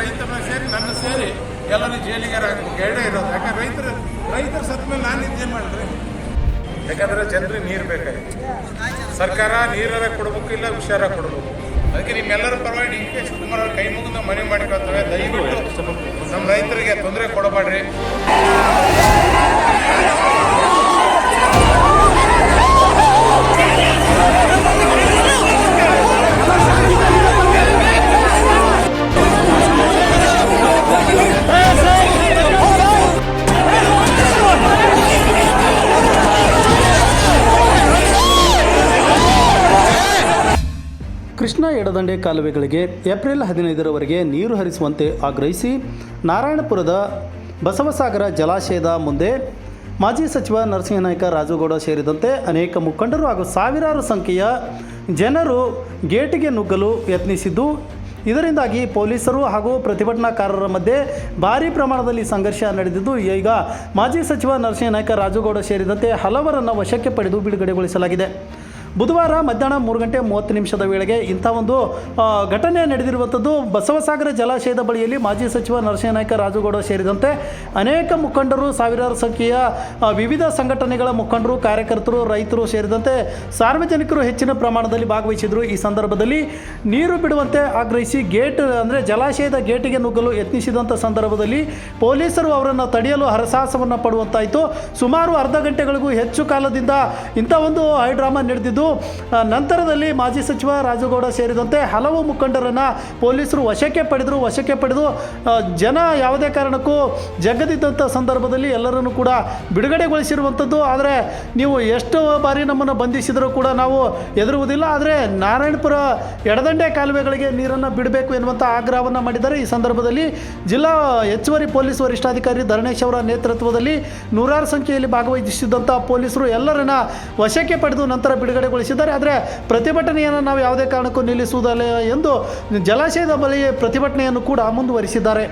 ರೈತರನ್ನ ಸೇರಿ, ನನ್ನ ಸೇರಿ ಎಲ್ಲರೂ ಜೈಲಿಗೆ ಹಾಕ್ಬೇಕು ಎರಡೇ ಇರೋದು. ಯಾಕಂದ್ರೆ ರೈತರು ರೈತರು ಸತ್ತ ಮೇಲೆ ನಾನು ನಿದ್ದೆ ಮಾಡಿದ್ರೆ ಯಾಕಂದ್ರೆ ಜನರಿಗೆ ನೀರು ಬೇಕಾಗಿತ್ತು. ಸರ್ಕಾರ ನೀರಾರ ಕೊಡ್ಬೇಕು, ಇಲ್ಲ ಹುಷಾರ ಕೊಡ್ಬೇಕು. ಅದಕ್ಕೆ ನಿಮ್ಮೆಲ್ಲರ ಪರವಾಗಿ ಡಿ ಕೆ ಶಿವಕುಮಾರ್ ಅವ್ರ ಕೈ ಮುಗಿದ ಮನೆ ಮಾಡಿಕೊಳ್ತೇವೆ ದಯವಿಟ್ಟು ನಮ್ಮ ರೈತರಿಗೆ ತೊಂದರೆ ಕೊಡಬೇಡ್ರಿ. ಎಡದಂಡೆ ಕಾಲುವೆಗಳಿಗೆ ಏಪ್ರಿಲ್ ಹದಿನೈದರವರೆಗೆ ನೀರು ಹರಿಸುವಂತೆ ಆಗ್ರಹಿಸಿ ನಾರಾಯಣಪುರದ ಬಸವಸಾಗರ ಜಲಾಶಯದ ಮುಂದೆ ಮಾಜಿ ಸಚಿವ ನರಸಿಂಹನಾಯ್ಕ ರಾಜುಗೌಡ ಸೇರಿದಂತೆ ಅನೇಕ ಮುಖಂಡರು ಹಾಗೂ ಸಾವಿರಾರು ಸಂಖ್ಯೆಯ ಜನರು ಗೇಟಿಗೆ ನುಗ್ಗಲು ಯತ್ನಿಸಿದ್ದು, ಇದರಿಂದಾಗಿ ಪೊಲೀಸರು ಹಾಗೂ ಪ್ರತಿಭಟನಾಕಾರರ ಮಧ್ಯೆ ಭಾರೀ ಪ್ರಮಾಣದಲ್ಲಿ ಸಂಘರ್ಷ ನಡೆದಿದ್ದು, ಈಗ ಮಾಜಿ ಸಚಿವ ನರಸಿಂಹನಾಯ್ಕ ರಾಜುಗೌಡ ಸೇರಿದಂತೆ ಹಲವರನ್ನು ವಶಕ್ಕೆ ಪಡೆದು ಬಿಡುಗಡೆಗೊಳಿಸಲಾಗಿದೆ. ಬುಧವಾರ ಮಧ್ಯಾಹ್ನ ಮೂರು ಗಂಟೆ ಮೂವತ್ತು ನಿಮಿಷದ ವೇಳೆಗೆ ಇಂಥ ಒಂದು ಘಟನೆ ನಡೆದಿರುವಂಥದ್ದು ಬಸವಸಾಗರ ಜಲಾಶಯದ ಬಳಿಯಲ್ಲಿ ಮಾಜಿ ಸಚಿವ ನರಸಿಂಹನಾಯ್ಕ ರಾಜುಗೌಡ ಸೇರಿದಂತೆ ಅನೇಕ ಮುಖಂಡರು, ಸಾವಿರಾರು ಸಂಖ್ಯೆಯ ವಿವಿಧ ಸಂಘಟನೆಗಳ ಮುಖಂಡರು, ಕಾರ್ಯಕರ್ತರು, ರೈತರು ಸೇರಿದಂತೆ ಸಾರ್ವಜನಿಕರು ಹೆಚ್ಚಿನ ಪ್ರಮಾಣದಲ್ಲಿ ಭಾಗವಹಿಸಿದರು. ಈ ಸಂದರ್ಭದಲ್ಲಿ ನೀರು ಬಿಡುವಂತೆ ಆಗ್ರಹಿಸಿ ಗೇಟ್, ಅಂದರೆ ಜಲಾಶಯದ ಗೇಟಿಗೆ ನುಗ್ಗಲು ಯತ್ನಿಸಿದಂಥ ಸಂದರ್ಭದಲ್ಲಿ ಪೊಲೀಸರು ಅವರನ್ನು ತಡೆಯಲು ಹರಸಾಹಸವನ್ನು ಪಡುವಂತಾಯಿತು. ಸುಮಾರು ಅರ್ಧ ಗಂಟೆಗಳಿಗೂ ಹೆಚ್ಚು ಕಾಲದಿಂದ ಇಂಥ ಒಂದು ಹೈಡ್ರಾಮಾ ನಡೆದಿದ್ದು ಆ, ನಂತರದಲ್ಲಿ ಮಾಜಿ ಸಚಿವ ರಾಜುಗೌಡ ಸೇರಿದಂತೆ ಹಲವು ಮುಖಂಡರನ್ನು ಪೊಲೀಸರು ವಶಕ್ಕೆ ಪಡೆದರು ವಶಕ್ಕೆ ಪಡೆದು ಜನ ಯಾವುದೇ ಕಾರಣಕ್ಕೂ ಜಗ್ಗದಿದ್ದಂಥ ಸಂದರ್ಭದಲ್ಲಿ ಎಲ್ಲರನ್ನು ಕೂಡ ಬಿಡುಗಡೆಗೊಳಿಸಿರುವಂಥದ್ದು ಆದರೆ ನೀವು ಎಷ್ಟು ಬಾರಿ ನಮ್ಮನ್ನು ಬಂಧಿಸಿದರೂ ಕೂಡ ನಾವು ಎದುರುವುದಿಲ್ಲ ಆದರೆ ನಾರಾಯಣಪುರ ಎಡದಂಡೆ ಕಾಲುವೆಗಳಿಗೆ ನೀರನ್ನು ಬಿಡಬೇಕು ಎನ್ನುವಂಥ ಆಗ್ರಹವನ್ನು ಮಾಡಿದ್ದಾರೆ. ಈ ಸಂದರ್ಭದಲ್ಲಿ ಜಿಲ್ಲಾ ಹೆಚ್ಚುವರಿ ಪೊಲೀಸ್ ವರಿಷ್ಠಾಧಿಕಾರಿ ಧರಣೇಶ್ ಅವರ ನೇತೃತ್ವದಲ್ಲಿ ನೂರಾರು ಸಂಖ್ಯೆಯಲ್ಲಿ ಭಾಗವಹಿಸಿದ್ದಂಥ ಪೊಲೀಸರು ಎಲ್ಲರನ್ನ ವಶಕ್ಕೆ ಪಡೆದು ನಂತರ ಬಿಡುಗಡೆಗೊಳಿಸಿದ್ದಾರೆ ಆದರೆ ಪ್ರತಿಭಟನೆಯನ್ನು ನಾವು ಯಾವುದೇ ಕಾರಣಕ್ಕೂ ನಿಲ್ಲಿಸುವುದಲ್ಲ ಎಂದು ಜಲಾಶಯದ ಬಳಿ ಪ್ರತಿಭಟನೆಯನ್ನು ಕೂಡ ಮುಂದುವರಿಸಿದ್ದಾರೆ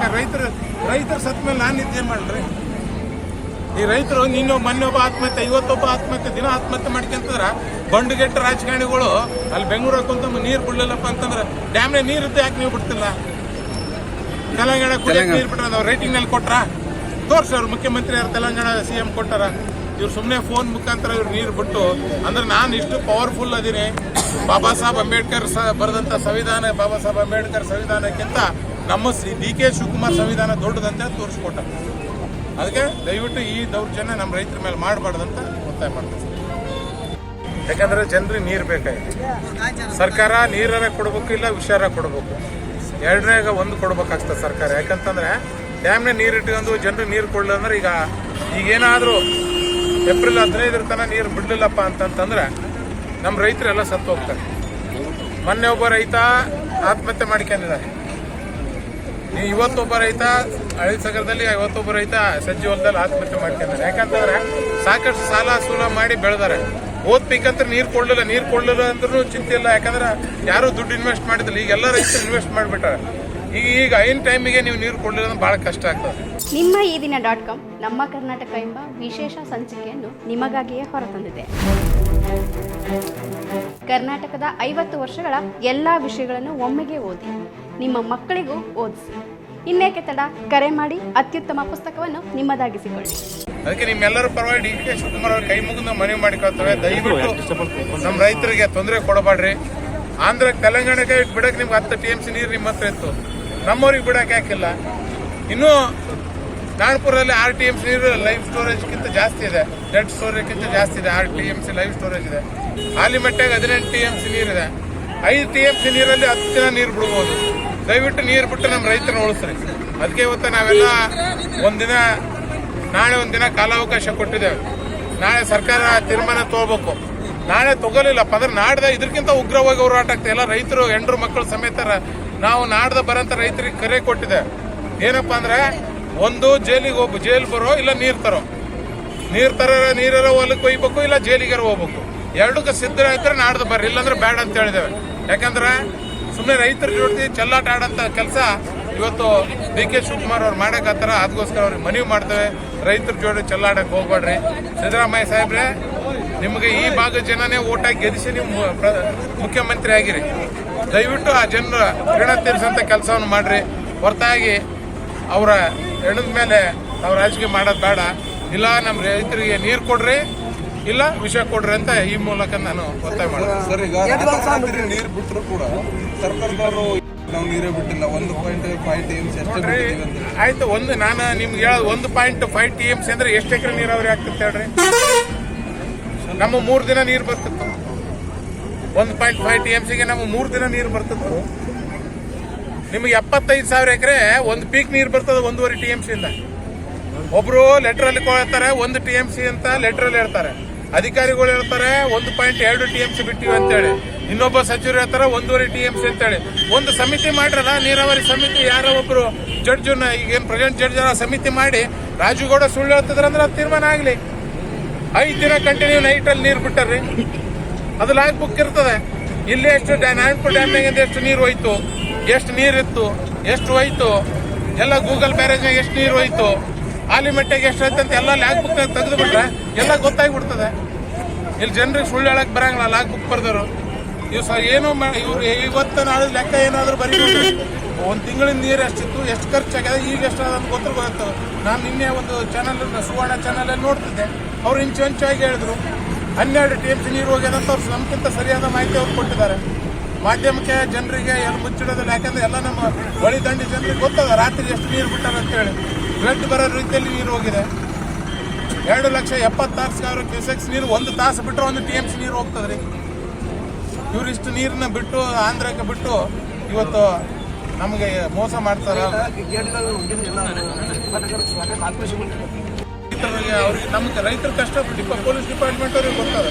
ಯಾಕಂದ್ರೆ ರೈತರು ರೈತರು ಸತ್ತ ಮೇಲೆ ನಾನು ನಿದ್ದೆ ಮಾಡ್ರಿ? ಈ ರೈತರು ನಿನ್ನ ಮೊನ್ನೆ ಒಬ್ಬ ಆತ್ಮಹತ್ಯೆ ಇವತ್ತೊಬ್ಬ ಆತ್ಮಹತ್ಯೆ ದಿನ ಆತ್ಮಹತ್ಯೆ ಮಾಡ್ಕೊಂತಂದ್ರ. ಬಂಡುಗೆಟ್ಟ ರಾಜಕಾರಣಿಗಳು ಅಲ್ಲಿ ಬೆಂಗಳೂರು ಕುಂತ ನೀರು ಬಿಡ್ಲಿಲ್ಲಪ್ಪ ಅಂತಂದ್ರೆ ಡ್ಯಾಮ್ನ ನೀರು ಇದ್ದು ಯಾಕೆ ನೀವು ಬಿಡ್ತಿಲ್ಲ? ತೆಲಂಗಾಣ ಕುಡಿಯಕ್ಕೆ ನೀರು ಬಿಟ್ರ ನಾವು ರೇಟಿಂಗ್ನಲ್ಲಿ ಕೊಟ್ರ? ತೋರ್ಸಿ ಅವ್ರು ಮುಖ್ಯಮಂತ್ರಿ ಯಾರು ತೆಲಂಗಾಣ ಸಿ ಎಂ ಕೊಟ್ಟಾರ. ಇವ್ರು ಸುಮ್ಮನೆ ಫೋನ್ ಮುಖಾಂತರ ಇವ್ರು ನೀರು ಬಿಟ್ಟು ಅಂದ್ರೆ ನಾನು ಇಷ್ಟು ಪವರ್ಫುಲ್ ಅದೀನಿ. ಬಾಬಾ ಸಾಹೇಬ್ ಅಂಬೇಡ್ಕರ್ ಬರೆದಂತ ಸಂವಿಧಾನ ಬಾಬಾ ಸಾಹೇಬ್ ಅಂಬೇಡ್ಕರ್ ಸಂವಿಧಾನಕ್ಕಿಂತ ನಮ್ಮ ಡಿ ಕೆ ಶಿವಕುಮಾರ್ ಸಂವಿಧಾನ ದೊಡ್ಡದಂತೆ ತೋರಿಸ್ಕೊಟ್ಟ. ಅದಕ್ಕೆ ದಯವಿಟ್ಟು ಈ ದೌರ್ಜನ್ಯ ನಮ್ಮ ರೈತರ ಮೇಲೆ ಮಾಡಬಾರ್ದಂತ ಒತ್ತಾಯ ಮಾಡ್ತೀನಿ. ಯಾಕಂದ್ರೆ ಜನರಿಗೆ ನೀರು ಬೇಕಾಗಿದೆ. ಸರ್ಕಾರ ನೀರಾರ ಕೊಡ್ಬೇಕು ಇಲ್ಲ ಹುಷಾರ ಕೊಡಬೇಕು? ಎರಡನೇಗ ಒಂದು ಕೊಡ್ಬೇಕಾಗ್ತದೆ ಸರ್ಕಾರ. ಯಾಕಂತಂದ್ರೆ ಡ್ಯಾಮ್ನ ನೀರು ಇಟ್ಕೊಂಡು ಜನರು ನೀರು ಕೊಡಲಿಲ್ಲ ಅಂದ್ರೆ ಈಗ ಈಗೇನಾದರೂ ಏಪ್ರಿಲ್ ಹದಿನೈದರ ತನಕ ನೀರು ಬಿಡಲಿಲ್ಲಪ್ಪ ಅಂತಂತಂದ್ರೆ ನಮ್ಮ ರೈತರೆಲ್ಲ ಸತ್ತು ಹೋಗ್ತಾರೆ ಮೊನ್ನೆ ಒಬ್ಬ ರೈತ ಆತ್ಮಹತ್ಯೆ ಮಾಡ್ಕೊಂಡಿದ್ದಾರೆ. ನೀವು ಇವತ್ತೊಬ್ಬ ರೈತ ಹಳ್ಳಿ ಸಾಗರದಲ್ಲಿ ಇವತ್ತೊಬ್ಬ ರೈತ ಸಜ್ಜಿ ಹೊಲದಲ್ಲಿ ಆತ್ಮಹತ್ಯೆ ಮಾಡ್ಕೊಂಡಿದ್ದಾರೆ. ಯಾಕಂತಂದ್ರೆ ಸಾಕಷ್ಟು ಸಾಲ ಸೂಲ ಮಾಡಿ ಬೆಳೆದಾರೆ. ಓದ್ಬೇಕಂತ ನೀರು ಕೊಡ್ಲಿಲ್ಲ ನೀರು ಕೊಡ್ಲಿಲ್ಲ ಅಂದ್ರೂ ಚಿಂತೆ ಇಲ್ಲ. ಯಾಕಂದ್ರೆ ಯಾರು ದುಡ್ಡು ಇನ್ವೆಸ್ಟ್ ಮಾಡಿದಿಲ್ಲ ಈಗ ಎಲ್ಲ ರೈತರು ಇನ್ವೆಸ್ಟ್ ಮಾಡ್ಬಿಟ್ಟಾರೆ. ಈಗ ಈಗ ಐನ್ ಟೈಮಿಗೆ ನೀವು ನೀರು ಕೊಡ್ಲಿಲ್ಲ ಅಂದ್ರೆ ಬಹಳ ಕಷ್ಟ ಆಗ್ತದೆ. ನಿಮ್ಮ ಈ ದಿನ ಡಾಟ್ ಕಾಮ್ ನಮ್ಮ ಕರ್ನಾಟಕ ಎಂಬ ವಿಶೇಷ ಸಂಚಿಕೆಯನ್ನು ನಿಮಗಾಗಿಯೇ ಹೊರತಂದಿದೆ. ಕರ್ನಾಟಕದ ಐವತ್ತು ವರ್ಷಗಳ ಎಲ್ಲ ವಿಷಯಗಳನ್ನು ಒಮ್ಮೆಗೆ ಓದಿ ನಿಮ್ಮ ಮಕ್ಕಳಿಗೂ ಓದಿಸಿ. ಇನ್ನೇಕೆ ತಡ? ಕರೆ ಮಾಡಿ ಅತ್ಯುತ್ತಮ ಪುಸ್ತಕವನ್ನು ನಿಮ್ಮದಾಗಿಸಿಕೊಳ್ಳಿ. ಅದಕ್ಕೆ ನಿಮ್ಮೆಲ್ಲರೂ ಪರವಾಗಿ ಡಿ ಕೆ ಶಿವಕುಮಾರ್ ಅವ್ರ ಕೈ ಮುಗಿದು ಮನವಿ ಮಾಡಿಕೊಳ್ತೇವೆ ದಯವಿಟ್ಟು ನಮ್ಮ ರೈತರಿಗೆ ತೊಂದರೆ ಕೊಡಬೇಡ್ರಿ. ಆಂಧ್ರ ತೆಲಂಗಾಣಕ್ಕೆ ಬಿಡಕ್ಕೆ ನಿಮ್ಗೆ ಹತ್ತು ಟಿ ಎಂ ಸಿ ನೀರು ನಿಮ್ಮ ಹತ್ರ ಇತ್ತು. ನಮ್ಮವ್ರಿಗೆ ಬಿಡಕ್ಕೆ ಯಾಕಿಲ್ಲ ಇನ್ನೂ ನಾಗ್ಪುರಲ್ಲಿ ಆರ್ ಟಿ ಎಂ ಸಿ ನೀರು ಲೈಫ್ ಸ್ಟೋರೇಜ್ಗಿಂತ ಜಾಸ್ತಿ ಇದೆ. ಡೆಡ್ ಸ್ಟೋರೇಜ್ಗಿಂತ ಜಾಸ್ತಿ ಇದೆ. R T M C live storage ಇದೆ. ಆಲಿಮೆಟ್ಟಾಗ ಹದಿನೆಂಟು ಟಿ ಎಂ ಸಿ ನೀರಿದೆ. ಐದು ಟಿ ಎಂ ಸಿ ನೀರಲ್ಲಿ ಹತ್ತು ದಿನ ನೀರು ಬಿಡ್ಬೋದು. ದಯವಿಟ್ಟು ನೀರು ಬಿಟ್ಟು ನಮ್ಮ ರೈತರನ್ನ ಉಳಿಸ್ರಿ. ಅದಕ್ಕೆ ಇವತ್ತು ನಾವೆಲ್ಲ ಒಂದಿನ, ನಾಳೆ ಒಂದಿನ ಕಾಲಾವಕಾಶ ಕೊಟ್ಟಿದ್ದೇವೆ. ನಾಳೆ ಸರ್ಕಾರ ತೀರ್ಮಾನ ತಗೋಬೇಕು. ನಾಳೆ ತಗೋಲಿಲ್ಲ ಅಂದ್ರೆ ನಾಡ್ದ ಇದಕ್ಕಿಂತ ಉಗ್ರವಾಗಿ ಹೋರಾಟ ಆಗ್ತದೆ. ಎಲ್ಲ ರೈತರು, ಹೆಂಡ್ರು, ಮಕ್ಕಳು ಸಮೇತ ನಾವು ನಾಡ್ದ ಬರಂತ ರೈತರಿಗೆ ಕರೆ ಕೊಟ್ಟಿದೆ. ಏನಪ್ಪಾ ಅಂದ್ರೆ ಒಂದು ಜೈಲಿಗೆ ಹೋಗ್ಬೇಕು ಜೈಲ್ ಬರೋ ಇಲ್ಲ ನೀರ್ ತರೋ. ನೀರ್ ತರ ನೀರರ ಹೊಲಕ್ಕೆ ಒಯ್ಬೇಕು ಇಲ್ಲ ಜೈಲಿಗಾರ ಹೋಗ್ಬೇಕು. ಎರಡಕ್ಕೂ ಸಿದ್ಧ ಆಯ್ತಾರೆ ನಾಡ್ದು ಬರ್ರಿ. ಇಲ್ಲಾಂದ್ರೆ ಬೇಡ ಅಂತ ಹೇಳಿದೇವೆ ಯಾಕಂದ್ರೆ ಸುಮ್ಮನೆ ರೈತರ ಜೊತೆ ಚೆಲ್ಲಾಟ ಆಡಂತ ಕೆಲಸ ಇವತ್ತು ಡಿ ಕೆ ಶಿವಕುಮಾರ್ ಅವ್ರು ಮಾಡಕತ್ತಾರ ಅದಕ್ಕೋಸ್ಕರ ಅವ್ರಿಗೆ ಮನವಿ ಮಾಡ್ತೇವೆ. ರೈತರ ಜೋಡಿ ಚೆಲ್ಲಾಡಕ್ಕೆ ಹೋಗ್ಬೇಡ್ರಿ. ಸಿದ್ದರಾಮಯ್ಯ ಸಾಹೇಬ್ರೆ, ನಿಮಗೆ ಈ ಭಾಗದ ಜನನೇ ಹಾಕಿ ಗೆದಿಸಿ ನೀವು ಮುಖ್ಯಮಂತ್ರಿ ಆಗಿರಿ. ದಯವಿಟ್ಟು ಆ ಜನರ ಋಣ ತೀರಿಸಂತ ಕೆಲಸವನ್ನು ಮಾಡ್ರಿ. ಹೊರತಾಗಿ ಅವರ ಹೆಣದ ಮೇಲೆ ನಾವು ರಾಜಕೀಯ ಮಾಡೋದು ಬೇಡ. ಇಲ್ಲ ನಮ್ಮ ರೈತರಿಗೆ ನೀರು ಕೊಡ್ರಿ. ಇಲ್ಲ ವಿಷಯ ಕೊಡ್ರಿ ಅಂತ ಈ ಮೂಲಕ ನಾನು ಒತ್ತಾಯ ಮಾಡ್ತೀನಿ. ಸರ್ ಈಗ ನೀರು ಬಿಟ್ಟರು ಕೂಡ ಸರ್ಕಾರದವರು ನಾವು ನೀರೇ ಬಿಟ್ಟಿಲ್ಲ. ಒಂದು ಪಾಯಿಂಟ್ ಫೈವ್ ಟಿ ಅಷ್ಟೇ ಆಯ್ತು ಒಂದು ನಾನು ನಿಮ್ಗೆ ಹೇಳೋದು ಒಂದು point five T M C ಅಂದ್ರೆ ಎಷ್ಟು ಎಕರೆ ನೀರಾವರಿ ಆಗ್ತಿತ್ತು ಹೇಳ್ರಿ? ನಮ್ಮ ಮೂರು ದಿನ ನೀರು ಬರ್ತಿತ್ತು ಒಂದು ಪಾಯಿಂಟ್ ಫೈವ್ ಟಿ ಎಂ ಸಿಗೆ ನಮ್ಮ ಮೂರು ದಿನ ನೀರು ಬರ್ತಿತ್ತು ನಿಮಗೆ ಎಪ್ಪತ್ತೈದು ಸಾವಿರ ಎಕರೆ ಒಂದು ಪೀಕ್ ನೀರು ಬರ್ತದೆ ಒಂದೂವರೆ ಟಿ ಎಂ ಸಿ ಇಂದ. ಒಬ್ರು ಲೆಟರ್ ಅಲ್ಲಿ ಕೊಳ್ತಾರೆ ಒಂದು ಟಿ ಎಂ ಸಿ ಅಂತ ಲೆಟ್ರಲ್ಲಿ ಹೇಳ್ತಾರೆ. ಅಧಿಕಾರಿಗಳು ಹೇಳ್ತಾರೆ, ಒಂದು ಪಾಯಿಂಟ್ ಎರಡು ಟಿ ಎಂ ಸಿ ಬಿಟ್ಟಿವಿ ಅಂತೇಳಿ. ಇನ್ನೊಬ್ಬ ಸಚಿವರು ಹೇಳ್ತಾರೆ, ಒಂದೂವರೆ ಟಿ ಎಂ ಸಿ ಅಂತೇಳಿ. ಒಂದು ಸಮಿತಿ ಮಾಡ್ರಲ್ಲ, ನೀರಾವರಿ ಸಮಿತಿ, ಯಾರೋ ಒಬ್ರು ಜಡ್ಜನ್ನ ಈಗೇನು ಪ್ರೆಸೆಂಟ್ ಜಡ್ಜ್ ಸಮಿತಿ ಮಾಡಿ, ರಾಜುಗೌಡ ಸುಳ್ಳು ಹೇಳ್ತಿದ್ರ ಅಂದ್ರೆ ಅದು ತೀರ್ಮಾನ ಆಗಲಿ. ಐದು ದಿನ ಕಂಟಿನ್ಯೂ ನೈಟ್ ಅಲ್ಲಿ ನೀರು ಬಿಟ್ಟಾರ್ರಿ. ಅದು ಲಾಗ್ ಬುಕ್ ಇರ್ತದೆ. ಇಲ್ಲಿ ಎಷ್ಟು ನಾರಾಯಣಪುರ ಡ್ಯಾಮ್ನಾಗ ಎಷ್ಟು ನೀರು ಹೋಯ್ತು? ಎಷ್ಟು ನೀರಿತ್ತು ಎಷ್ಟು ಹೋಯ್ತು? ಎಲ್ಲ ಗೂಗಲ್ ಬ್ಯಾರೇಜ್ನಾಗ ಎಷ್ಟು ನೀರು ಹೋಯ್ತು? ಆಲಿಮೆಟ್ಟೆಗೆ ಎಷ್ಟು ಹೋಯ್ತು ಅಂತ ಎಲ್ಲ ಲ್ಯಾಕ್ ಬುಕ್ ತೆಗೆದು ಬಿಟ್ರೆ ಎಲ್ಲ ಗೊತ್ತಾಗ್ಬಿಡ್ತದೆ. ಇಲ್ಲಿ ಜನರಿಗೆ ಸುಳ್ಳು ಹೇಳಕ್ ಬರಂಗಿಲ್ಲ ಲ್ಯಾಕ್ ಬುಕ್ ಬರ್ದರು. ಇವ್ ಸರ್ ಏನು ಇವ್ರು ಇವತ್ತು ನಾಳೆ ಲೆಕ್ಕ ಏನಾದರೂ ಬರೀ ಒಂದು ತಿಂಗಳಿನ ನೀರು ಎಷ್ಟಿತ್ತು, ಎಷ್ಟು ಖರ್ಚಾಗ್ಯದ ಈಗ ಎಷ್ಟು ಅಂತ ಗೊತ್ತಿರ ಗೊತ್ತು ನಾನು ನಿನ್ನೆ ಒಂದು ಚಾನಲ್ ಸುವರ್ಣ ಚಾನಲಲ್ಲಿ ನೋಡ್ತಿದ್ದೆ. ಅವ್ರು ಇಂಚು ಇಂಚಾಗಿ ಹೇಳಿದ್ರು. ಹನ್ನೆರಡು ಟಿ ಎಂ ಸಿ ನೀರು ಹೋಗ್ಯದ ಅವ್ರು ನಮ್ಗಿಂತ ಸರಿಯಾದ ಮಾಹಿತಿ ಅವ್ರು ಕೊಟ್ಟಿದ್ದಾರೆ. ಮಾಧ್ಯಮಕ್ಕೆ ಜನರಿಗೆ ಎಲ್ಲ ಮುಚ್ಚಿಡೋದಿಲ್ಲ, ಯಾಕಂದ್ರೆ ಎಲ್ಲ ನಮ್ಮ ಬಳಿ ದಂಡಿ ಜನರಿಗೆ ಗೊತ್ತದ, ರಾತ್ರಿ ಎಷ್ಟು ನೀರು ಬಿಟ್ಟಾರ ಅಂತೇಳಿ ಬೆಡ್ ಬರೋ ರೀತಿಯಲ್ಲಿ ನೀರು ಹೋಗಿದೆ. ಎರಡು ಲಕ್ಷ ಎಪ್ಪತ್ತಾರು ಸಾವಿರ ಕ್ಯೂಸೆಕ್ಸ್ ನೀರು, ಒಂದು ತಾಸು ಬಿಟ್ಟರೆ ಒಂದು ಟಿ ಎಂ ಸಿ ನೀರು ಹೋಗ್ತದೆ ರೀ ಇವರಿಷ್ಟು ನೀರನ್ನ ಬಿಟ್ಟು ಆಂಧ್ರಕ್ಕೆ ಬಿಟ್ಟು ಇವತ್ತು ನಮಗೆ ಮೋಸ ಮಾಡ್ತಾರೆ. ರೈತರಿಗೆ ಅವ್ರಿಗೆ ನಮಗೆ ರೈತರು ಕಷ್ಟ ಡಿಪ, ಪೊಲೀಸ್ ಡಿಪಾರ್ಟ್ಮೆಂಟ್ ಅವ್ರಿಗೆ ಗೊತ್ತಾರೆ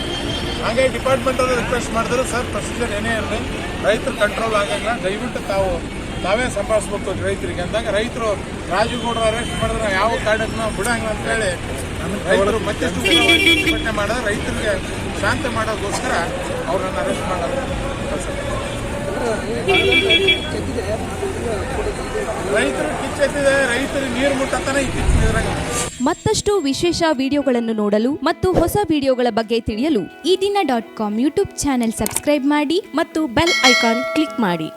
ಹಾಗೆ ಡಿಪಾರ್ಟ್ಮೆಂಟ್ ಅವರು ರಿಕ್ವೆಸ್ಟ್ ಮಾಡಿದ್ರು, ಸರ್ ಪ್ರೊಸೀಜರ್ ಏನೇ ಇರಲಿ, ರೈತರು ಕಂಟ್ರೋಲ್ ಆಗಲ್ಲ ದಯವಿಟ್ಟು ತಾವು ತಾವೇ ಸಂಭಾಳಿಸ್ಬೇಕು ರೈತರಿಗೆ ಅಂದಾಗ ರೈತರು ರಾಜುಗೌಡರು ಅರೆಸ್ಟ್ ಮಾಡಿದ್ರೆ ಯಾವ ಕಾರಣಕ್ಕೂ ಬಿಡಂಗಿಲ್ಲ ಅಂತೇಳಿ ರೈತರು ಮತ್ತಷ್ಟು ಪ್ರತಿಭಟನೆ ಮಾಡಿದ್ರೆ ರೈತರಿಗೆ ಶಾಂತ ಮಾಡೋದಕ್ಕೋಸ್ಕರ ಅವ್ರನ್ನ ಅರೆಸ್ಟ್ ಮಾಡೋದು. ರೈತರು ಕಿಚ್ಚೆತ್ತಿದೆ, ರೈತರು ನೀರು ಮುಟ್ಟತಾನೆ ಈ ಮತ್ತಷ್ಟು ವಿಶೇಷ ವಿಡಿಯೋಗಳನ್ನು ನೋಡಲು ಮತ್ತು ಹೊಸ ವಿಡಿಯೋಗಳ ಬಗ್ಗೆ ತಿಳಿಯಲು ಈ ದಿನ dot com YouTube channel subscribe ಮಾಡಿ ಮತ್ತು ಬೆಲ್ ಐಕಾನ್ ಕ್ಲಿಕ್ ಮಾಡಿ.